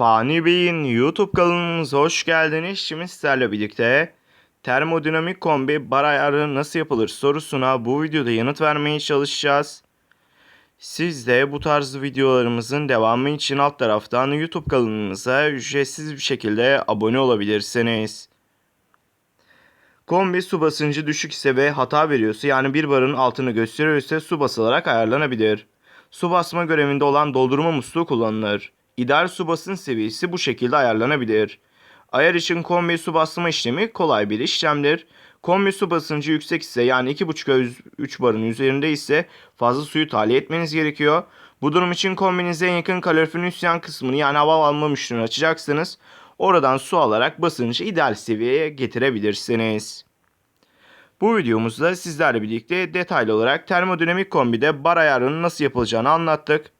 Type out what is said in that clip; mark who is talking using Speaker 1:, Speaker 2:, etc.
Speaker 1: Fani Bey'in YouTube kanalımıza hoş geldiniz. Şimdi sizlerle birlikte termodinamik kombi bar ayarı nasıl yapılır sorusuna bu videoda yanıt vermeye çalışacağız. Siz de bu tarz videolarımızın devamı için alt taraftan YouTube kanalımıza ücretsiz bir şekilde abone olabilirsiniz. Kombi su basıncı düşük ise ve hata veriyorsa yani bir barın altını gösteriyorsa su basılarak ayarlanabilir. Su basma görevinde olan doldurma musluğu kullanılır. İdeal su basınç seviyesi bu şekilde ayarlanabilir. Ayar için kombi su basma işlemi kolay bir işlemdir. Kombi su basıncı yüksek ise yani 2.5 3 barın üzerinde ise fazla suyu tahliye etmeniz gerekiyor. Bu durum için kombinize en yakın kaloriferin üst yan kısmını yani hava alma müştünü açacaksınız. Oradan su alarak basıncı ideal seviyeye getirebilirsiniz. Bu videomuzda sizlerle birlikte detaylı olarak termodinamik kombide bar ayarının nasıl yapılacağını anlattık.